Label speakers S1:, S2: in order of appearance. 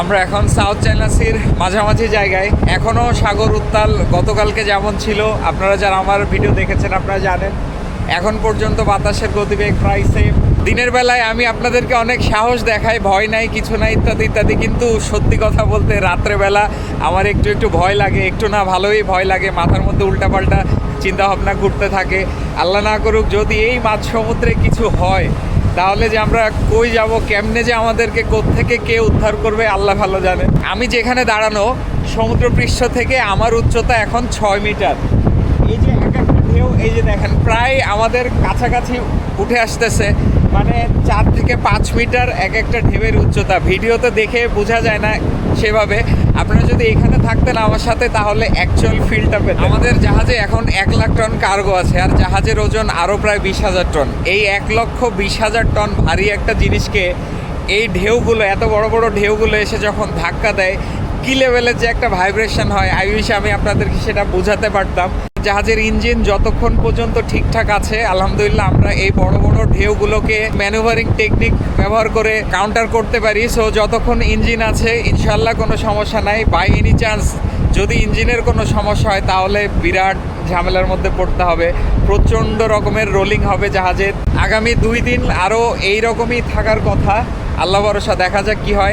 S1: আমরা এখন south China সির মাঝামাঝি জায়গায়। এখনও সাগর উত্তাল গতকালকে যেমন ছিল, আপনারা যারা আমার ভিডিও দেখেছেন আপনারা জানেন। এখন পর্যন্ত বাতাসের গতিবেগ প্রায় সেম দিনের বেলায় আমি আপনাদেরকে অনেক সাহস দেখাই, ভয় নাই, কিছু নাই, ইত্যাদি ইত্যাদি, কিন্তু সত্যি কথা বলতে রাত্রেবেলা আমার একটু একটু ভয় লাগে, একটু না ভালোই ভয় লাগে, মাথার মধ্যে উল্টাপাল্টা চিন্তাভাবনা ঘুরতে থাকে। আল্লাহ না করুক, যদি এই মাঝ সমুদ্রে কিছু হয় তাহলে যে আমরা কই যাব, কেমনে যে আমাদেরকে থেকে কে উদ্ধার করবে, আল্লাহ ভালো জানে। আমি যেখানে দাঁড়ানো সমুদ্রপৃষ্ঠ থেকে আমার উচ্চতা এখন ছয় মিটার। এই যে এক একটা ঢেউ, এই যে দেখেন, প্রায় আমাদের কাছাকাছি উঠে আসতেছে মানে চার থেকে পাঁচ মিটার এক একটা ঢেউয়ের উচ্চতা। ভিডিওতে দেখে বোঝা যায় না সেভাবে। আপনারা যদি এখানে থাকতেন আমার সাথে, তাহলে অ্যাকচুয়াল ফিলটা পেতেন। আমাদের জাহাজে এখন এক লাখ টন কার্গো আছে, আর জাহাজের ওজন আরও প্রায় বিশ হাজার টন। এই এক লক্ষ বিশ হাজার টন ভারী একটা জিনিসকে এই ঢেউগুলো, এত বড় বড় ঢেউগুলো এসে যখন ধাক্কা দেয়, কী লেভেলের যে একটা ভাইব্রেশন হয় আই উইশ আমি আপনাদেরকে সেটা বোঝাতে পারতাম। জাহাজের ইঞ্জিন যতক্ষণ পর্যন্ত ঠিকঠাক আছে, আলহামদুলিল্লাহ আমরা এই বড় বড় ঢেউগুলোকে ম্যানুভারিং টেকনিক ব্যবহার করে কাউন্টার করতে পারি। সো যতক্ষণ ইঞ্জিন আছে ইনশাল্লাহ কোনো সমস্যা নাই। বাই এনি চান্স যদি ইঞ্জিনের কোনো সমস্যা হয়, তাহলে বিরাট ঝামেলার মধ্যে পড়তে হবে। প্রচণ্ড রকমের রোলিং হবে জাহাজের। আগামী দুই দিন আরও এই রকমই থাকার কথা। আল্লাহ ভরসা, দেখা যাক কি হয়।